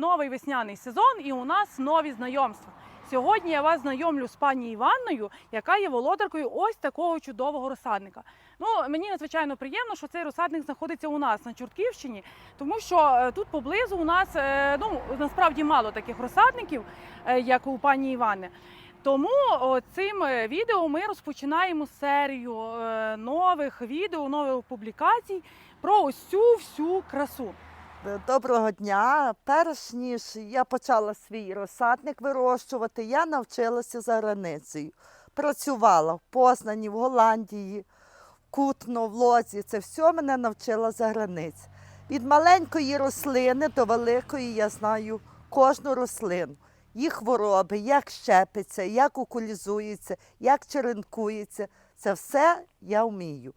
новий весняний сезон і у нас нові знайомства. Сьогодні я вас знайомлю з пані Іванною, яка є володаркою ось такого чудового розсадника. Ну мені надзвичайно приємно, що цей розсадник знаходиться у нас на Чортківщині, тому що е, тут поблизу у нас е, ну насправді мало таких розсадників, е, як у пані Івани. Тому цим відео ми розпочинаємо серію нових відео, нових публікацій про ось цю всю красу. Доброго дня. Перш ніж я почала свій розсадник вирощувати, я навчилася за границею. Працювала в Познані, в Голландії, в Кутно, в Лозі. Це все мене навчила за границь. Від маленької рослини до великої я знаю кожну рослину. Їх хвороби, як щепиться, як окулізується, як черенкується. Це все я вмію.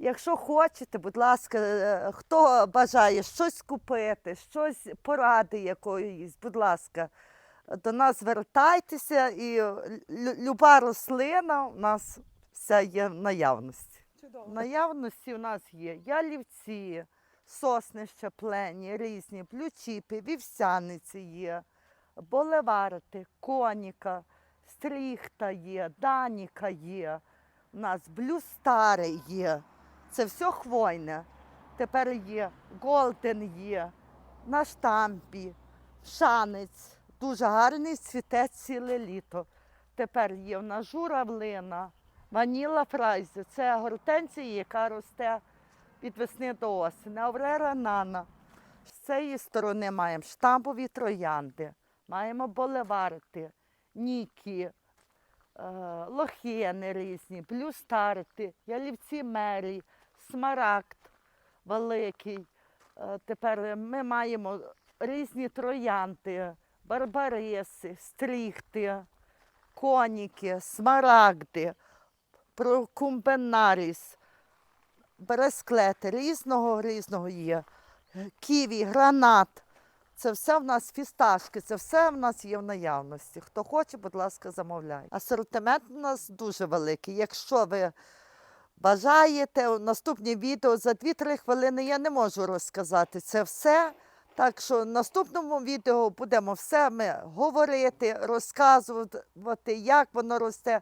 Якщо хочете, будь ласка, е, хто бажає щось купити, щось поради якоїсь, будь ласка, до нас звертайтеся і люба рослина у нас вся є в наявності. В наявності у нас є ялівці, сосни щеплені, різні, плючіпи, вівсяниці є, болеварити, коніка, стріхта є, даніка є, у нас блюстари є. Це все хвойне. Тепер є голден є, на штампі, шанець. Дуже гарний цвіте ціле літо. Тепер є в нас журавлина, ваніла фрайзи. Це гортензія, яка росте від весни до осені. Аврера нана. З цієї сторони маємо штампові троянди, маємо болеварити, нікі, е, лохіни різні, блюстарти, ялівці мері, смарагд великий. Е, Тепер ми маємо різні троянди, барбариси, стріхти, коніки, смарагди, прокумбенаріс, бересклети, різного різного є. Е, Ківі, гранат. Це все в нас фісташки, це все в нас є в наявності. Хто хоче, будь ласка, замовляйте. Асортимент у нас дуже великий. Якщо ви бажаєте, у наступні відео за 2-3 хвилини я не можу розказати це все. Так що в наступному відео будемо все ми говорити, розказувати, як воно росте,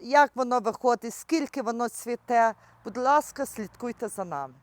як воно виходить, скільки воно цвіте. Будь ласка, слідкуйте за нами.